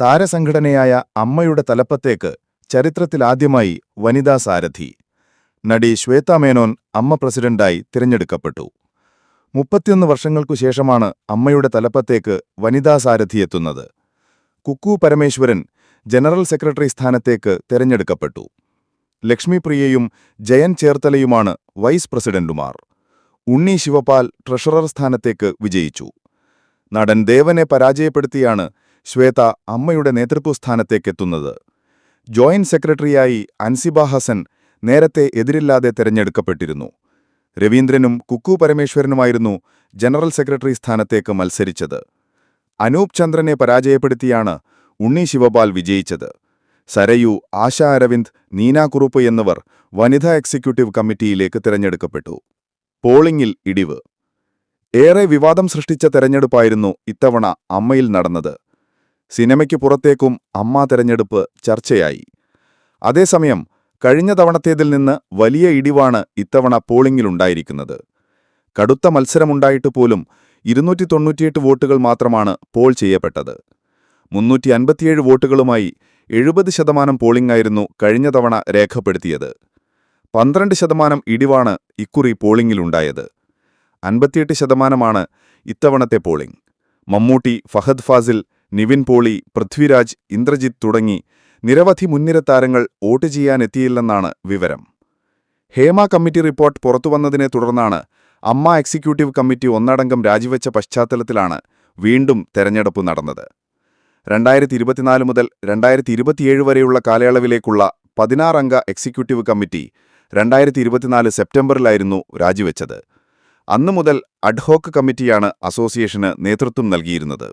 താരസംഘടനയായ അമ്മയുടെ തലപ്പത്തേക്ക് ചരിത്രത്തിലാദ്യമായി വനിതാ സാരഥി. നടി ശ്വേത മേനോൻ അമ്മ പ്രസിഡന്റായി തിരഞ്ഞെടുക്കപ്പെട്ടു. മുപ്പത്തിയൊന്ന് വർഷങ്ങൾക്കു ശേഷമാണ് അമ്മയുടെ തലപ്പത്തേക്ക് വനിതാ സാരഥി എത്തുന്നത്. കുക്കു പരമേശ്വരൻ ജനറൽ സെക്രട്ടറി സ്ഥാനത്തേക്ക് തെരഞ്ഞെടുക്കപ്പെട്ടു. ലക്ഷ്മിപ്രിയയും ജയൻ ചേർത്തലയുമാണ് വൈസ് പ്രസിഡന്റുമാർ. ഉണ്ണി ശിവപാൽ ട്രഷറർ സ്ഥാനത്തേക്ക് വിജയിച്ചു. നടൻ ദേവനെ പരാജയപ്പെടുത്തിയാണ് ശ്വേത അമ്മയുടെ നേതൃത്വസ്ഥാനത്തേക്കെത്തുന്നത്. ജോയിന്റ് സെക്രട്ടറിയായി അൻസിബ ഹസൻ നേരത്തെ എതിരില്ലാതെ തെരഞ്ഞെടുക്കപ്പെട്ടിരുന്നു. രവീന്ദ്രനും കുക്കു പരമേശ്വരനുമായിരുന്നു ജനറൽ സെക്രട്ടറി സ്ഥാനത്തേക്ക് മത്സരിച്ചത്. അനൂപ് ചന്ദ്രനെ പരാജയപ്പെടുത്തിയാണ് ഉണ്ണി ശിവപാൽ വിജയിച്ചത്. സരയു ആശ അരവിന്ദ് നീന കുറുപ്പ് എന്നിവർ വനിതാ എക്സിക്യൂട്ടീവ് കമ്മിറ്റിയിലേക്ക് തിരഞ്ഞെടുക്കപ്പെട്ടു. പോളിംഗിൽ ഇടിവ്. ഏറെ വിവാദം സൃഷ്ടിച്ച തെരഞ്ഞെടുപ്പായിരുന്നു ഇത്തവണ അമ്മയിൽ നടന്നത്. സിനിമയ്ക്ക് പുറത്തേക്കും അമ്മ തെരഞ്ഞെടുപ്പ് ചർച്ചയായി. അതേസമയം കഴിഞ്ഞ തവണത്തേതിൽ നിന്ന് വലിയ ഇടിവാണ് ഇത്തവണ പോളിംഗിലുണ്ടായിരിക്കുന്നത്. കടുത്ത മത്സരമുണ്ടായിട്ട് പോലും ഇരുന്നൂറ്റി തൊണ്ണൂറ്റിയെട്ട് വോട്ടുകൾ മാത്രമാണ് പോൾ ചെയ്യപ്പെട്ടത്. മുന്നൂറ്റി അൻപത്തിയേഴ് വോട്ടുകളുമായി എഴുപത് ശതമാനം പോളിംഗായിരുന്നു കഴിഞ്ഞ തവണ രേഖപ്പെടുത്തിയത്. പന്ത്രണ്ട് ശതമാനം ഇടിവാണ് ഇക്കുറി പോളിംഗിലുണ്ടായത്. അൻപത്തിയെട്ട് ശതമാനമാണ് ഇത്തവണത്തെ പോളിംഗ്. മമ്മൂട്ടി ഫഹദ് ഫാസിൽ നിവിൻ പോളി പൃഥ്വിരാജ് ഇന്ദ്രജിത്ത് തുടങ്ങി നിരവധി മുൻനിര താരങ്ങൾ വോട്ട് ചെയ്യാനെത്തിയില്ലെന്നാണ് വിവരം. ഹേമ കമ്മിറ്റി റിപ്പോർട്ട് പുറത്തുവന്നതിനെ തുടർന്നാണ് അമ്മ എക്സിക്യൂട്ടീവ് കമ്മിറ്റി ഒന്നടങ്കം രാജിവെച്ച പശ്ചാത്തലത്തിലാണ് വീണ്ടും തെരഞ്ഞെടുപ്പ് നടന്നത്. രണ്ടായിരത്തി ഇരുപത്തിനാല് മുതൽ രണ്ടായിരത്തി ഇരുപത്തിയേഴ് വരെയുള്ള കാലയളവിലേക്കുള്ള പതിനാറംഗ എക്സിക്യൂട്ടീവ് കമ്മിറ്റി രണ്ടായിരത്തി ഇരുപത്തിനാല് സെപ്റ്റംബറിലായിരുന്നു രാജിവെച്ചത്. അന്നു മുതൽ അഡ്ഹോക്ക് കമ്മിറ്റിയാണ് അസോസിയേഷന് നേതൃത്വം നൽകിയിരുന്നത്.